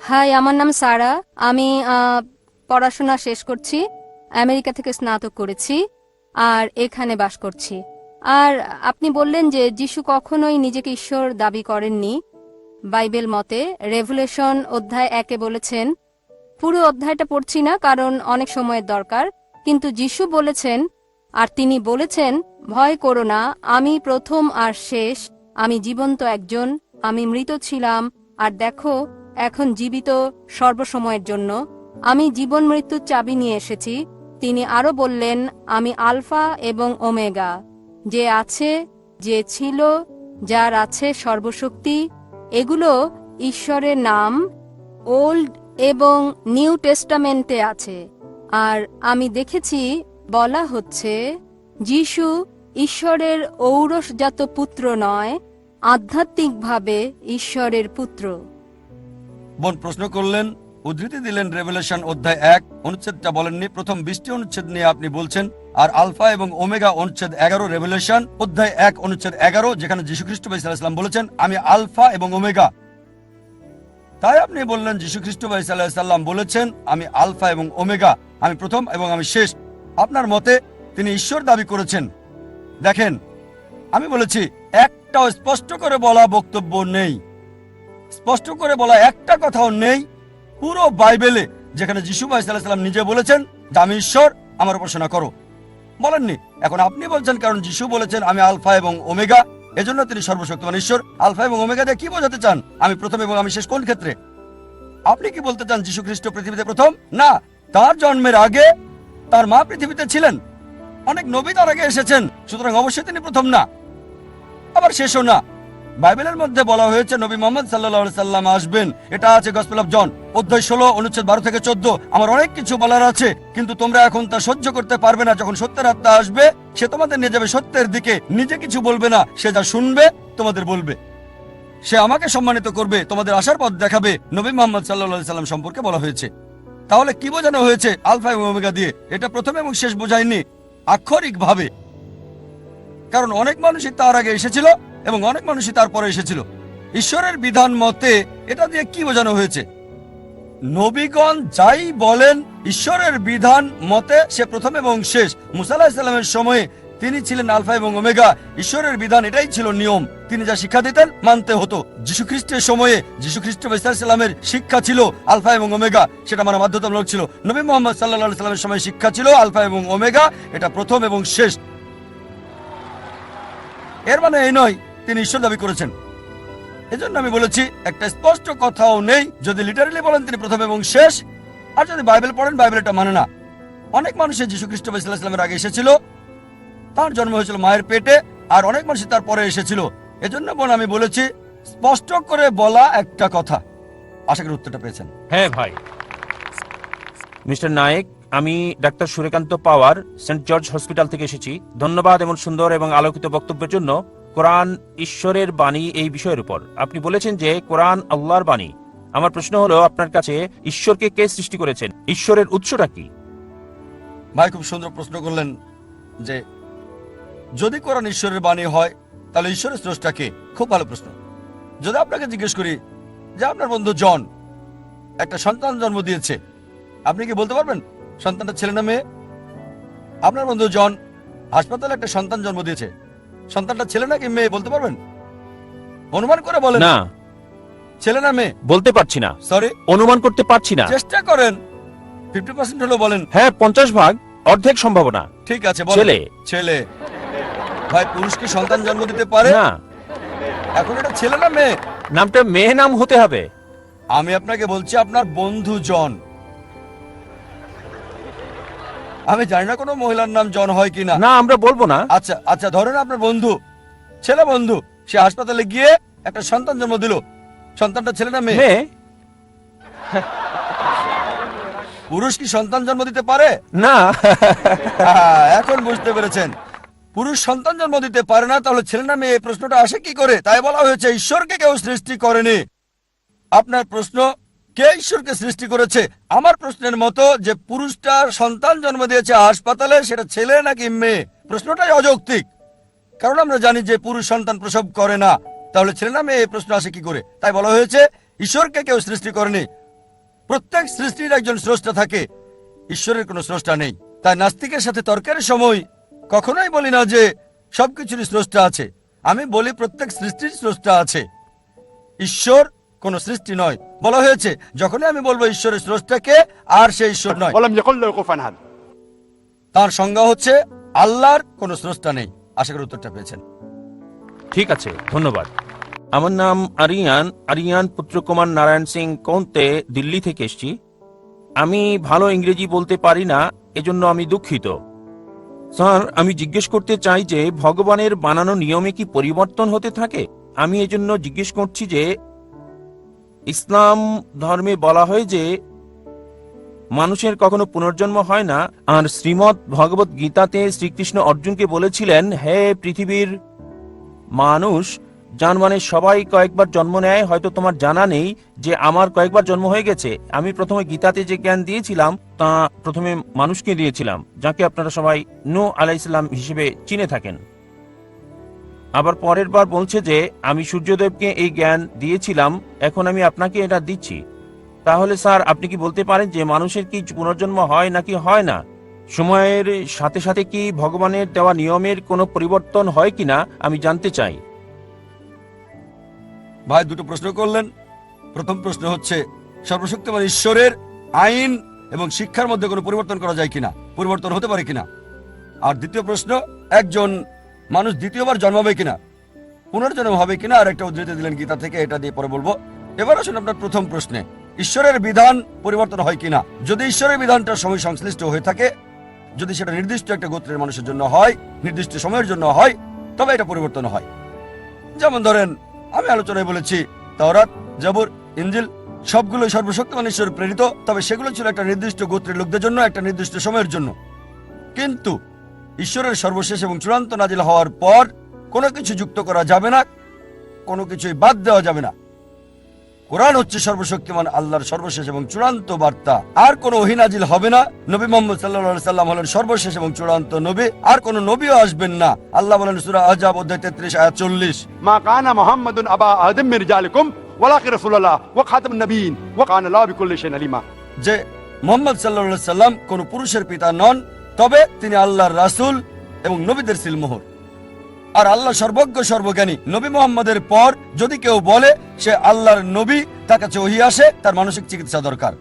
High, আমার নাম সারা। আমি পড়াশোনা শেষ করছি, আমেরিকা থেকে স্নাতক করেছি, আর এখানে বাস করছি। আর আপনি বললেন যে যিশু কখনোই নিজেকে ঈশ্বর দাবি করেননি। বাইবেল মতে রেভুলেশন অধ্যায় একে বলেছেন, পুরো অধ্যায়টা পড়ছি না, কারণ অনেক সময়ের দরকার। কিন্তু যিশু বলেছেন, আর তিনি বলেছেন, ভয় করো না, আমি প্রথম আর শেষ, আমি জীবন্ত একজন, আমি মৃত ছিলাম, আর দেখো এখন জীবিত সর্বসময়ের জন্য আমি জীবন মৃত্যুর চাবি নিয়ে এসেছি। তিনি আরও বললেন, আমি আলফা এবং ওমেগা, যে আছে, যে ছিল, যার আছে সর্বশক্তি, এগুলো ঈশ্বরের নাম, ওল্ড এবং নিউ টেস্টামেন্টে আছে। আর আমি দেখেছি, বলা হচ্ছে, যিশু ঈশ্বরের ঔরসজাত পুত্র নয়, আধ্যাত্মিকভাবে ঈশ্বরের পুত্র। বোন প্রশ্ন করলেন, উদ্ধৃতি দিলেন রেভেলেশন অধ্যায় এক, অনুচ্ছেদটা বলেননি, প্রথম বিশটি অনুচ্ছেদ নিয়ে আপনি বলছেন, আর আলফা এবং ওমেগা অনুচ্ছেদ এগারো রেভেলেশন অধ্যায় এক, অনুচ্ছেদ এগারো, যেখানে যীশু খ্রিস্ট ইসলাম বলেছেন, আমি আলফা এবং ওমেগা। তাই আপনি বললেন যীশু খ্রিস্ট সাল্লাম বলেছেন, আমি আলফা এবং ওমেগা, আমি প্রথম এবং আমি শেষ। আপনার মতে তিনি ঈশ্বর দাবি করেছেন? দেখেন, আমি বলেছি, একটাও স্পষ্ট করে বলা বক্তব্য নেই। স্পষ্ট করে বলা একটা কথাও নেই, পুরো বাইবেলে যেখানে যিশু সাল্লাম নিজে বলেছেন, যে আমি ঈশ্বর, আমার উপাসনা করো। বলেননি, এখন আপনি বলছেন, কারণ যিশু বলেছেন, আমি আলফা এবং ওমেগা। এজন্য তিনি সর্বশক্তিমান ঈশ্বর। আলফা এবং ওমেগা দিয়ে কি বোঝাতে চান? আমি প্রথম এবং আমি শেষ কোন ক্ষেত্রে? আপনি কি বলতে চান যিশু খ্রিস্ট পৃথিবীতে প্রথম? না, তার জন্মের আগে তার মা পৃথিবীতে ছিলেন। অনেক নবী তার আগে এসেছেন, সুতরাং অবশ্যই তিনি প্রথম না। আবার শেষও না। বাইবেলের মধ্যে বলা হয়েছে, নবী মোহাম্মদ সাল্লাহ সাল্লাম আসবেন। এটা আছে গসপেল অফ জন অধ্যায় ষোলো, অনুচ্ছেদ বারো থেকে চোদ্দ। আমার অনেক কিছু বলার আছে, কিন্তু তোমরা এখন তা সহ্য করতে পারবে না। যখন সত্যের আত্মা আসবে, সে তোমাদের নিয়ে যাবে সত্যের দিকে। নিজে কিছু বলবে না, সে যা শুনবে, তোমাদের বলবে। সে আমাকে সম্মানিত করবে, তোমাদের আসার পথ দেখাবে, নবী মোহাম্মদ সাল্লাহ সাল্লাম সম্পর্কে বলা হয়েছে। তাহলে কি বোঝানো হয়েছে আলফা ওমেগা দিয়ে? এটা প্রথম এবং শেষ বোঝায়নি আক্ষরিক ভাবে কারণ অনেক মানুষই তার আগে এসেছিল এবং অনেক মানুষই তারপরে এসেছিল। ঈশ্বরের বিধান মতে এটা দিয়ে কি বোঝানো হয়েছে? নবীগণ যাই বলেন, ঈশ্বরের বিধান মতে সে প্রথম এবং শেষ। মুসাল্লাহ ইসলামের সময়ে তিনি ছিলেন আলফা এবং ওমেগা। ঈশ্বরের বিধান এটাই ছিল নিয়ম। তিনি যা শিক্ষা দিতেন মানতে হতো। যীশু খ্রিস্টের সময়ে যীশু খ্রিস্ট ইসলামের শিক্ষা ছিল আলফা এবং ওমেগা। সেটা মানে বাধ্যতামূলক ছিল। নবী মোহাম্মদ সাল্লাহ সাল্লামের সময় শিক্ষা ছিল আলফা এবং ওমেগা। এটা প্রথম এবং শেষ। এর মানে এই নয় তিনি ঈশ্বর দাবি করেছেন। এজন্য আমি বলেছি, একটা স্পষ্ট কথাও নেই। যদি লিটারেলি বলেন তিনি প্রথম এবং শেষ, আর যদি বাইবেল পড়েন, বাইবেল এটা মানে না। অনেক মানুষের যীশু খ্রিস্ট ইসলামের আগে এসেছিল, তার জন্ম হয়েছিল মায়ের পেটে, আর অনেক মানুষ তার পরে এসেছিল। এজন্য বোন আমি বলেছি, স্পষ্ট করে বলা একটা কথা। আশা করি উত্তরটা পেয়েছেন। হ্যাঁ ভাই। মিস্টার নায়েক, আমি doctor Surekant Pawar saint George hospital থেকে এসেছি। ধন্যবাদ এমন সুন্দর এবং আলোকিত বক্তব্যের জন্য। কোরআন ঈশ্বরের বাণী এই বিষয়ের উপর। আপনি বলেছেন যে কোরআন আল্লাহর বাণী। আমার প্রশ্ন হলো আপনার কাছে ঈশ্বরকে কে সৃষ্টি করেছেন? ঈশ্বরের উৎসটা কি? ভাই, খুব সুন্দর প্রশ্ন করলেন যে, যদি কোরআন ঈশ্বরের বাণী হয়, তাহলে ঈশ্বরের স্রষ্টা কে? খুব ভালো প্রশ্ন। যদি আপনাকে জিজ্ঞেস করি যে, আপনার বন্ধু জন একটা সন্তান জন্ম দিয়েছে, আপনি কি বলতে পারবেন? সন্তানটা ছেলে না মেয়ে? আপনার বন্ধু জন হাসপাতালে একটা সন্তান জন্ম দিয়েছে সন্তানটা ছেলে নাকি মেয়ে বলতে পারবেন? অনুমান করে বলেন। না। ছেলে না মেয়ে? বলতে পারছি না। সরি অনুমান করতে পারছি না। চেষ্টা করেন। ফিফটি পার্সেন্ট হলো বলেন। হ্যাঁ পঞ্চাশ ভাগ অর্ধেক সম্ভাবনা। ঠিক আছে বলেন। ছেলে। ছেলে। ভাই পুরুষ কি সন্তান জন্ম দিতে পারে? না। এখন এটা ছেলে না মেয়ে? নামটা মেয়ে নাম হতে হবে। আমি আপনাকে বলছি আপনার বন্ধু জন আমি জানি না কোনো মহিলার নাম জন হয় কিনা। না আমরা বলব না। আচ্ছা আচ্ছা ধরেন আপনার বন্ধু ছেলে বন্ধু সে হাসপাতালে গিয়ে একটা সন্তান জন্ম দিল। সন্তানটা ছেলে না মেয়ে? মেয়ে? পুরুষ কি সন্তান জন্ম দিতে পারে? না। আহ, এখন বুঝতে পেরেছেন। পুরুষ সন্তান জন্ম দিতে পারে না তাহলে ছেলে না মেয়ে এই প্রশ্নটা আসে কি করে? তাই বলা হয়েছে ঈশ্বরকে কেউ সৃষ্টি করেনি। আপনার প্রশ্ন কে ঈশ্বরকে সৃষ্টি করেছে? আমার প্রশ্নের মতো যে পুরুষটার সন্তান জন্ম দিয়েছে হাসপাতালে, সেটা ছেলে নাকি মেয়ে? প্রশ্নটাই অযৌক্তিক। কারণ আমরা জানি যে পুরুষ সন্তান প্রসব করে না। তাহলে ছেলে না মেয়ে প্রশ্ন আসে কি করে? তাই বলা হয়েছে, ঈশ্বরকে কেউ সৃষ্টি করেনি। প্রত্যেক সৃষ্টির একজন স্রষ্টা থাকে। ঈশ্বরের কোনো স্রষ্টা নেই। তাই নাস্তিকের সাথে তর্কের সময় কখনোই বলি না যে সবকিছুরই স্রষ্টা আছে। আমি বলি প্রত্যেক সৃষ্টির স্রষ্টা আছে। ঈশ্বর কোন সৃষ্টি নয়। বলা হয়েছে যখনই আমি বলব ঈশ্বরের স্রষ্টাকে আর সেই ঈশ্বর নয়। তার সংজ্ঞা হচ্ছে আল্লাহর কোন স্রষ্টা নেই। আশা করি উত্তরটা পেয়েছেন। ঠিক আছে ধন্যবাদ। আমার নাম আরিয়ান। আরিয়ান পুত্রকুমার নারায়ণ সিং কৌন্তে দিল্লি থেকে এসছি। আমি ভালো ইংরেজি বলতে পারি না এজন্য আমি দুঃখিত। স্যার আমি জিজ্ঞেস করতে চাই যে ভগবানের বানানো নিয়মে কি পরিবর্তন হতে থাকে? আমি এজন্য জিজ্ঞেস করছি যে ইসলাম ধর্মে বলা হয় যে, মানুষের কখনো পুনর্জন্ম হয় না। আর শ্রীমৎ ভগবত গীতাতে শ্রীকৃষ্ণ অর্জুনকে বলেছিলেন, হে পৃথিবীর মানুষ, যার মানে সবাই কয়েকবার জন্ম নেয়, হয়তো তোমার জানা নেই যে আমার কয়েকবার জন্ম হয়ে গেছে। আমি প্রথমে গীতাতে যে জ্ঞান দিয়েছিলাম, তা প্রথমে মানুষকে দিয়েছিলাম, যাকে আপনারা সবাই নু আলাইসাল্লাম হিসেবে চিনে থাকেন। আবার পরের বার বলছে যে, আমি সূর্যদেবকে এই জ্ঞান দিয়েছিলাম, এখন আমি আপনাকে এটা দিচ্ছি। তাহলে স্যার, আপনি কি বলতে পারেন যে, মানুষের কি পুনর্জন্ম হয় নাকি হয় না? সময়ের সাথে সাথে কি ভগবানের দেওয়া নিয়মের কোনো পরিবর্তন হয় কিনা আমি জানতে চাই। ভাই, দুটো প্রশ্ন করলেন। প্রথম প্রশ্ন হচ্ছে, সর্বশক্তিমান ঈশ্বরের আইন এবং শিক্ষার মধ্যে কোনো পরিবর্তন করা যায় কিনা? পরিবর্তন হতে পারে কিনা? আর দ্বিতীয় প্রশ্ন, একজন মানুষ দ্বিতীয়বার জন্মাবে কিনা, পুনর্জন্ম হবে কিনা, আর একটা উদ্ধৃতি দিলেন গীতা থেকে, এটা দিয়ে পরে বলব। এবার আসুন আপনার প্রথম প্রশ্নে, ঈশ্বরের বিধান পরিবর্তন হয় কিনা? যদি ঈশ্বরের বিধানটা সময় সংশ্লিষ্ট হয়ে থাকে, যদি সেটা নির্দিষ্ট একটা গোত্রের মানুষের জন্য হয়, নির্দিষ্ট সময়ের জন্য হয়, তবে এটা পরিবর্তন হয়। যেমন ধরেন, আমি আলোচনায় বলেছি, তাওরাত, জাবুর ইঞ্জিল সবগুলো সর্বশক্তিমান ঈশ্বর প্রেরিত, তবে সেগুলো ছিল একটা নির্দিষ্ট গোত্রের লোকদের জন্য, একটা নির্দিষ্ট সময়ের জন্য। কিন্তু ঈশ্বরের সর্বশেষ এবং চূড়ান্ত নাজিল হওয়ার পর কোনো কিছু যুক্ত করা যাবে না কোনো কিছুই বাদ দেওয়া যাবে না। কোরআন হচ্ছে সর্বশক্তিমান আল্লাহর সর্বশেষ এবং চূড়ান্ত বার্তা। আর কোন ওহিনাজিল হবে না। নবী মোহাম্মদ সাল্লাহ সাল্লাম হলেন সর্বশেষ এবং চূড়ান্ত নবী। আর কোন নবীও আসবেন না। আল্লাহ বলেন সুরা আজাব অধ্যায় তেত্রিশ আয়া চল্লিশ। মা কানা মোহাম্মদ আবা আদম মির্জালিকুম ওয়ালাকি রাসূলুল্লাহ ওয়া খাতাম নবীন ওয়া কানা আল্লাহ বিকুল্লি শাইইন আলিমা। যে মোহাম্মদ সাল্লাল্লাহু আলাইহি সাল্লাম কোন পুরুষের পিতা নন তবে তিনি আল্লাহর রাসূল এবং নবীদের সিলমোহর। আর আল্লাহ সর্বজ্ঞ, সর্বজ্ঞানী নবী মোহাম্মদের পর যদি কেউ বলে সে আল্লাহর নবী, তার কাছে ওহি আসে, তার মানসিক চিকিৎসা দরকার।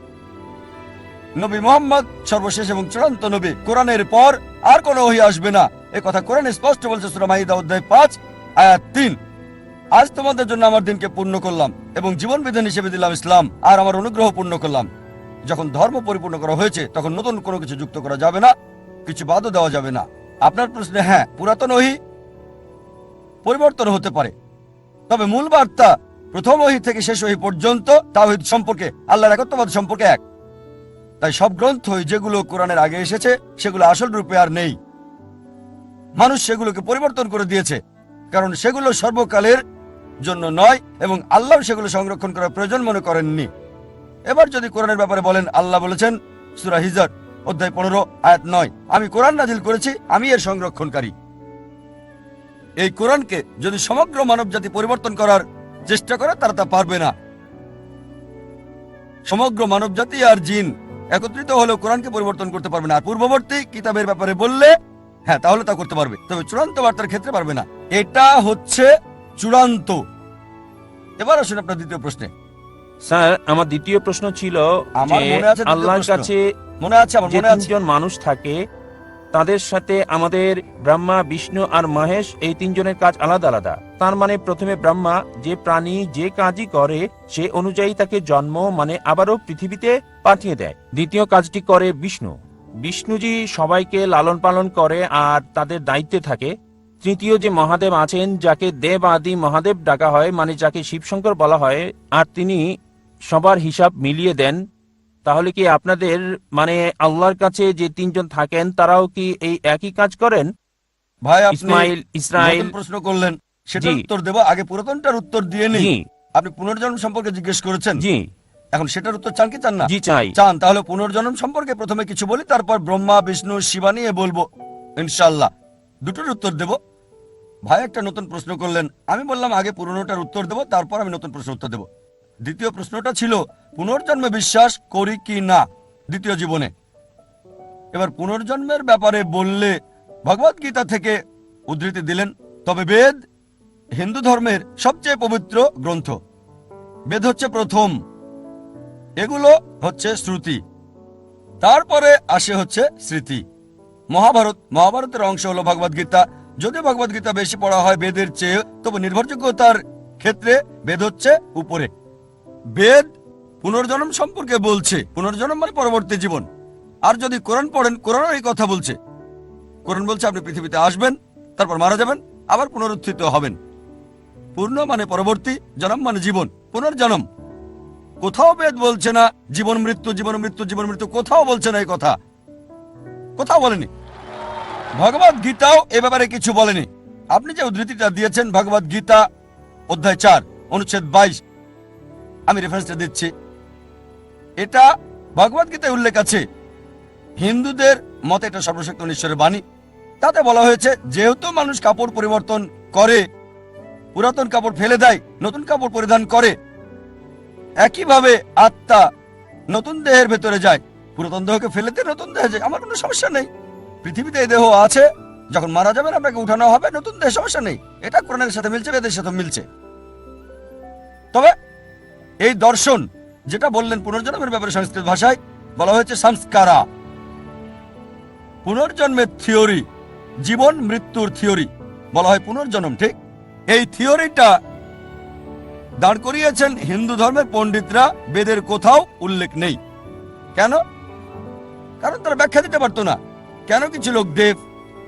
নবী মোহাম্মদ সর্বশেষ এবং চূড়ান্ত নবী কোরআনের পর আর কোনো ওহি আসবে না। এ কথা কোরআন স্পষ্ট বলছে সূরা মাইদা অধ্যায় পাঁচ, আয়াত তিন। আজ তোমাদের জন্য আমার দিনকে পূর্ণ করলাম এবং জীবন বিধান হিসেবে দিলাম ইসলাম, আর আমার অনুগ্রহ পূর্ণ করলাম। যখন ধর্ম পরিপূর্ণ করা হয়েছে, তখন নতুন কোনো কিছু যুক্ত করা যাবে না। কিছু বাদও দেওয়া যাবে না। আপনার প্রশ্নে হ্যাঁ পুরাতন ওহি পরিবর্তন হতে পারে। তবে মূল বার্তা, প্রথম ওহি থেকে শেষ ওহি পর্যন্ত তাওহিদ সম্পর্কে, আল্লাহর একত্ববাদ সম্পর্কে এক। তাই সব গ্রন্থই যেগুলো কোরআনের আগে এসেছে, সেগুলো আসল রূপে আর নেই। মানুষ সেগুলোকে পরিবর্তন করে দিয়েছে, কারণ সেগুলো সর্বকালের জন্য নয় এবং আল্লাহ সেগুলো সংরক্ষণ করার প্রয়োজন মনে করেননি। এবার যদি কোরআনের ব্যাপারে বলেন, আল্লাহ বলেছেন, সুরা হিজার। অধ্যায় পনেরো আয়াত নয়। আমি কোরআন নাজিল করেছি আমি এর সংরক্ষণকারী। এই কোরআনকে যদি সমগ্র মানব জাতি পরিবর্তন করার চেষ্টা করে তারা তা পারবে না। সমগ্র মানব জাতি আর জিন একত্রিত হলেও কোরআনকে পরিবর্তন করতে পারবে না। আর পূর্ববর্তী কিতাবের ব্যাপারে বললে হ্যাঁ তাহলে তা করতে পারবে। তবে চূড়ান্ত বার্তার ক্ষেত্রে পারবে না। এটা হচ্ছে চূড়ান্ত। এবার আসুন আপনার দ্বিতীয় প্রশ্নে। স্যার আমার দ্বিতীয় প্রশ্ন ছিল আমার মনে আছে আল্লাহর কাছে মনে আছে আমার মনে আছে? মানুষ থাকে তাদের সাথে আমাদের ব্রহ্মা বিষ্ণু আর মহেশ এই তিনজনের কাজ আলাদা আলাদা। তার মানে প্রথমে ব্রহ্মা যে প্রাণী যে কাজই করে সে অনুযায়ী তাকে জন্ম মানে আবারও পৃথিবীতে পাঠিয়ে দেয়। দ্বিতীয় কাজটি করে বিষ্ণু। বিষ্ণুজি সবাইকে লালন পালন করে আর তাদের দায়িত্বে থাকে। তৃতীয় যে মহাদেব আছেন যাকে দেব আদি মহাদেব ডাকা হয় মানে যাকে শিবশঙ্কর বলা হয় আর তিনি সবার হিসাব মিলিয়ে দেন। তাহলে কি আপনাদের মানে আল্লাহর কাছে যে তিনজন থাকেন তারাও কি এই একই কাজ করেন? ভাই ইসমাইল ইসরায়েল প্রশ্ন করলেন সেটার উত্তর দেব। আগে পুরাতনটার উত্তর দিয়ে নেই। আপনি পুনর্জন্ম সম্পর্কে জিজ্ঞেস করেছেন? জি। এখন সেটার উত্তর চান কি চান না? জি চাই। চান তাহলে পুনর্জন্ম সম্পর্কে প্রথমে কিছু বলি তারপর ব্রহ্মা বিষ্ণু শিবা নিয়ে বলব ইনশাল্লাহ দুটোর উত্তর দেব। ভাই একটা নতুন প্রশ্ন করলেন। আমি বললাম আগে পুরনোটার উত্তর দেব তারপর আমি নতুন প্রশ্ন উত্তর দেব। দ্বিতীয় প্রশ্নটা ছিল পুনর্জন্মে বিশ্বাস করি কি না? দ্বিতীয় জীবনে। এবার পুনর্জন্মের ব্যাপারে বললে ভগবত গীতা থেকে উদ্ধৃতি দিলেন, তবে বেদ হিন্দু ধর্মের সবচেয়ে পবিত্র গ্রন্থ। বেদ হচ্ছে প্রথম। এগুলো হচ্ছে শ্রুতি। তারপরে আসে হচ্ছে স্মৃতি। মহাভারত, মহাভারতের অংশ হলো ভগবত গীতা। যদি ভগবত গীতা বেশি পড়া হয় বেদের চেয়ে, তবে নির্ভরযোগ্যতার ক্ষেত্রে বেদ হচ্ছে উপরে। বেদ পুনর্জন্ম সম্পর্কে বলছে। পুনর্জন্ম মানে পরবর্তী জীবন। আর যদি কোরআন পড়েন, কোরআনও এই কথা বলছে। কোরআন বলছে, আপনি পৃথিবীতে আসবেন, তারপর মারা যাবেন, আবার পুনরুত্থিত হবেন। পূর্ণ মানে পরবর্তী, জনম মানে জীবন। পুনর্জন্ম। কোথাও বেদ বলছে না, জীবন মৃত্যু জীবন মৃত্যু জীবন মৃত্যু, কোথাও বলছে না এই কথা। কোথাও বলেনি। ভগবত গীতাও এ ব্যাপারে কিছু বলেনি। আপনি যে উদ্ধৃতিটা দিয়েছেন, ভগবত গীতা, অধ্যায় চার, অনুচ্ছেদ বাইশ, আমি রেফারেন্সটা দিচ্ছি। এটা ভগবত গীতায় উল্লেখ আছে। হিন্দুদের মতে এটা সর্বশক্ত ঈশ্বরের বাণী। তাতে বলা হয়েছে, যেহেতু মানুষ কাপড় পরিবর্তন করে, পুরাতন কাপড় ফেলে দেয়, নতুন কাপড় পরিধান করে, একইভাবে আত্মা নতুন দেহের ভেতরে যায়, পুরাতন দেহকে ফেলেতে নতুন দেহে যায়, আমার কোনো সমস্যা নেই। পৃথিবীতে এই দেহ আছে, যখন মারা যাবেন আপনাকে উঠানো হবে, নতুন দেহে সমস্যা নেই। এটা কোরআনের সাথে মিলছে, বেদের সাথে মিলছে। তবে এই দর্শন যেটা বললেন পুনর্জন্মের ব্যাপারে সংস্কৃত ভাষায়, বলা হয়েছে সংস্কারা। পুনর্জন্মের থিওরি, জীবন মৃত্যুর থিওরি, বলা হয় পুনর্জন্ম, ঠিক? এই থিওরিটা দাঁড় করিয়েছেন হিন্দু ধর্মের পণ্ডিতরা, বেদের কোথাও উল্লেখ নেই। কেন? কারণ তারা ব্যাখ্যা দিতে পারতো না। কেন কিছু লোক দেব,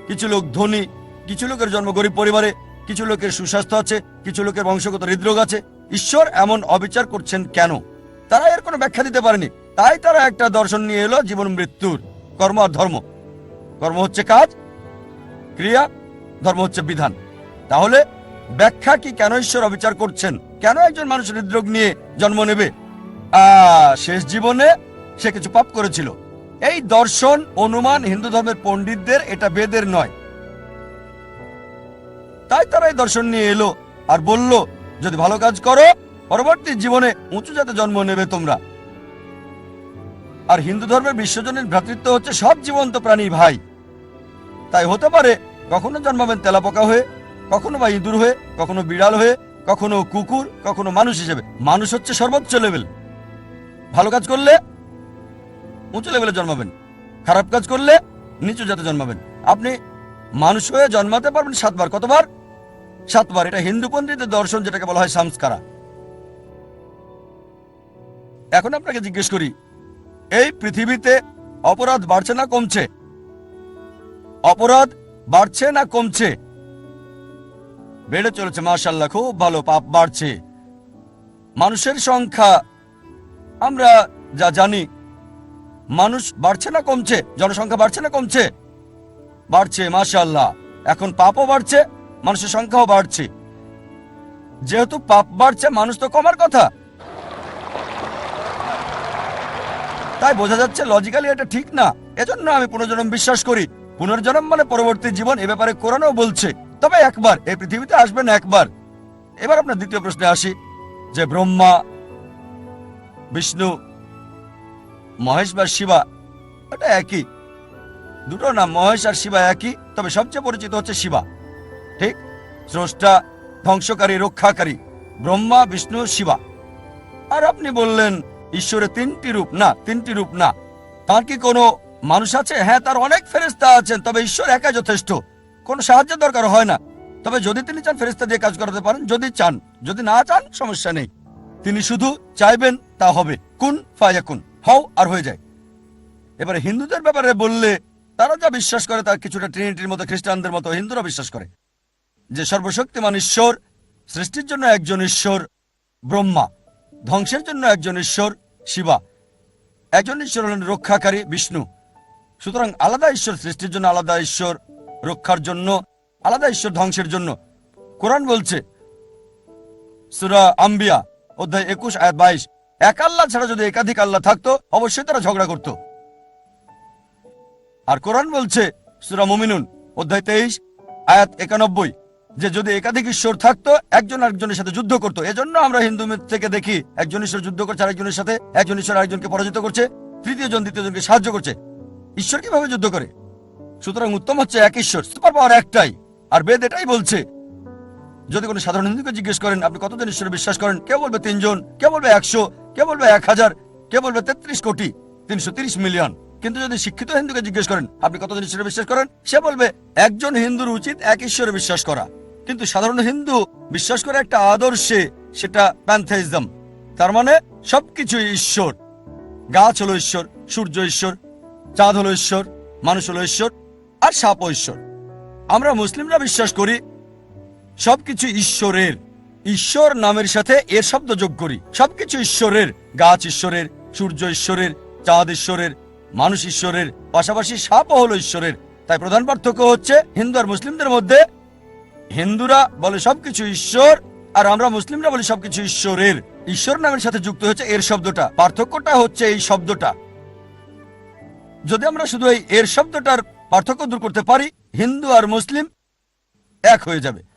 কিছু লোক ধনী, কিছু লোকের জন্ম গরিব পরিবারে, কিছু লোকের সুস্বাস্থ্য আছে, কিছু লোকের বংশগত হৃদরোগ আছে? ঈশ্বর এমন অবিচার করছেন কেন? তারা এর কোনো ব্যাখ্যা দিতে পারেনি। তাই তারা একটা দর্শন নিয়ে এলো, জীবন মৃত্যুর। কর্ম আর ধর্ম। কর্ম হচ্ছে কাজ, ক্রিয়া, ধর্ম হচ্ছে বিধান। তাহলে ব্যাখ্যা কি কেন ঈশ্বর অবিচার করছেন? কেন একজন মানুষ হৃদরোগ নিয়ে জন্ম নেবে? শেষ জীবনে সে কিছু পাপ করেছিল। এই দর্শন, অনুমান, হিন্দু ধর্মের পণ্ডিতদের এটা বেদের নয়। তাই তারা এই দর্শন নিয়ে এলো আর বলল, যদি ভালো কাজ করো পরবর্তী জীবনে উঁচু জাতে জন্ম নেবে তোমরা। আর হিন্দু ধর্মের বিশ্বজনীন ভ্রাতৃত্ব হচ্ছে সব জীবন্ত প্রাণী ভাই। তাই হতে পারে কখনো জন্মাবেন তেলাপোকা হয়ে, কখনো বা ইঁদুর হয়ে, কখনো বিড়াল হয়ে, কখনো কুকুর, কখনো মানুষ হিসেবে। মানুষ হচ্ছে সর্বোচ্চ লেভেল ভালো কাজ করলে উঁচু লেভেলে জন্মাবেন। খারাপ কাজ করলে নিচু জাতে জন্মাবেন। আপনি মানুষ হয়ে জন্মাতে পারবেন সাতবার। কতবার? সাতবার। এটা হিন্দু পন্ডিতের দর্শন যেটাকে বলা হয় সংস্কারা। এখন আপনাকে জিজ্ঞেস করি, এই পৃথিবীতে অপরাধ বাড়ছে না কমছে? অপরাধ বাড়ছে না কমছে? বেড়ে চলেছে মাশাল্লাহ খুব ভালো পাপ বাড়ছে। মানুষের সংখ্যা, আমরা যা জানি, মানুষ বাড়ছে না কমছে? জনসংখ্যা বাড়ছে না কমছে? বাড়ছে মাশাল্লাহ এখন পাপও বাড়ছে, মানুষের সংখ্যাও বাড়ছে। যেহেতু পাপ বাড়ছে, মানুষ তো কমার কথা। তাই বোঝা যাচ্ছে লজিক্যালি এটা ঠিক না। এজন্য আমি পুনর্জন্ম বিশ্বাস করি। পুনর্জন্ম মানে পরবর্তী জীবন এ ব্যাপারে কোরআনও বলছে। তবে একবার, এই পৃথিবীতে আসবেন একবার। এবার আপনার দ্বিতীয় প্রশ্নে আসি। যে ব্রহ্মা, বিষ্ণু, মহেশ বা শিবা এটা একই। দুটো নাম মহেশ আর শিবা একই, তবে সবচেয়ে পরিচিত হচ্ছে শিবা। ঠিক? স্রষ্টা, ধ্বংসকারী, রক্ষাকারী। ব্রহ্মা, বিষ্ণু, শিবা। আর আপনি বললেন ঈশ্বরের তিনটি রূপ না, তিনটি রূপ না। তার কি কোনো মানুষ আছে? হ্যাঁ তার অনেক ফেরেস্তা আছেন, তবে ঈশ্বর একা যথেষ্ট। কোনো সাহায্যের দরকার হয় না। তবে যদি তিনি চান ফেরেস্তা দিয়ে কাজ করাতে পারেন, যদি চান। যদি না চান, সমস্যা নেই। তিনি শুধু চাইবেন, তা হবে। কুন ফায়াকুন হও আর হয়ে যায়। এবারে হিন্দুদের ব্যাপারে বললে, তারা যা বিশ্বাস করে তার কিছুটা ট্রিনিটির মতো খ্রিস্টানদের মতো হিন্দুরা বিশ্বাস করে। যে সর্বশক্তিমান ঈশ্বর, সৃষ্টির জন্য একজন ঈশ্বর, ব্রহ্মা, ধ্বংসের জন্য একজন ঈশ্বর শিবা। একজন ঈশ্বর হলেন রক্ষাকারী বিষ্ণু। সুতরাং আলাদা ঈশ্বর সৃষ্টির জন্য, আলাদা ঈশ্বর রক্ষার জন্য, আলাদা ঈশ্বর ধ্বংসের জন্য। কোরআন বলছে, সুরা আম্বিয়া, অধ্যায় একুশ, আয়াত বাইশ, এক আল্লাহ ছাড়া যদি একাধিক আল্লাহ থাকতো, অবশ্যই তারা ঝগড়া করত। আর কোরআন বলছে, সুরা মুমিনুন, অধ্যায় তেইশ, আয়াত একানব্বই যে যদি একাধিক ঈশ্বর থাকতো, একজন আরেকজনের সাথে যুদ্ধ করতো। এজন্য আমরা হিন্দু থেকে দেখি, একজন ঈশ্বর যুদ্ধ করছে, আরেকজনের সাথে একজন ঈশ্বর আরেকজনকে পরাজিত করছে, তৃতীয় জন, দ্বিতীয় জনকে সাহায্য করছে। ঈশ্বর কীভাবে যুদ্ধ করে? সুতরাং উত্তম হচ্ছে এক ঈশ্বর, সুপার পাওয়ার একটাই, আর বেদ এটাই বলছে। যদি কোনো সাধারণ হিন্দুকে জিজ্ঞেস করেন, আপনি কতজন ঈশ্বরে বিশ্বাস করেন? কেউ বলবে তিনজন, কেউ বলবে একশো, কেউ বলবে এক হাজার, কেউ বলবে তেত্রিশ কোটি, তিনশো তিরিশ মিলিয়ন। কিন্তু যদি শিক্ষিত হিন্দুকে জিজ্ঞেস করেন, আপনি কতজন ঈশ্বরে বিশ্বাস করেন? সে বলবে, একজন হিন্দুর উচিত এক ঈশ্বরে বিশ্বাস করা। কিন্তু সাধারণ হিন্দু বিশ্বাস করে একটা আদর্শে সেটা প্যান্থাইজম। তার মানে সবকিছু ঈশ্বর। গাছ হলো ঈশ্বর, সূর্য ঈশ্বর, চাঁদ হলো ঈশ্বর, মানুষ হলো ঈশ্বর, আর সাপ ঈশ্বর। আমরা মুসলিমরা বিশ্বাস করি সবকিছু ঈশ্বরের। ঈশ্বর নামের সাথে এর শব্দ যোগ করি। সবকিছু ঈশ্বরের। গাছ ঈশ্বরের, সূর্য ঈশ্বরের, চাঁদ ঈশ্বরের, মানুষ ঈশ্বরের, পাশাপাশি সাপও হলো ঈশ্বরের। তাই প্রধান পার্থক্য হচ্ছে হিন্দু আর মুসলিমদের মধ্যে হিন্দুরা বলে সবকিছু ঈশ্বর, আর আমরা মুসলিমরা বলি সবকিছু ঈশ্বরের। ঈশ্বর নামের সাথে যুক্ত হচ্ছে এর শব্দটা। পার্থক্যটা হচ্ছে এই শব্দটা। যদি আমরা শুধু এই এর শব্দটার পার্থক্য দূর করতে পারি, হিন্দু আর মুসলিম এক হয়ে যাবে।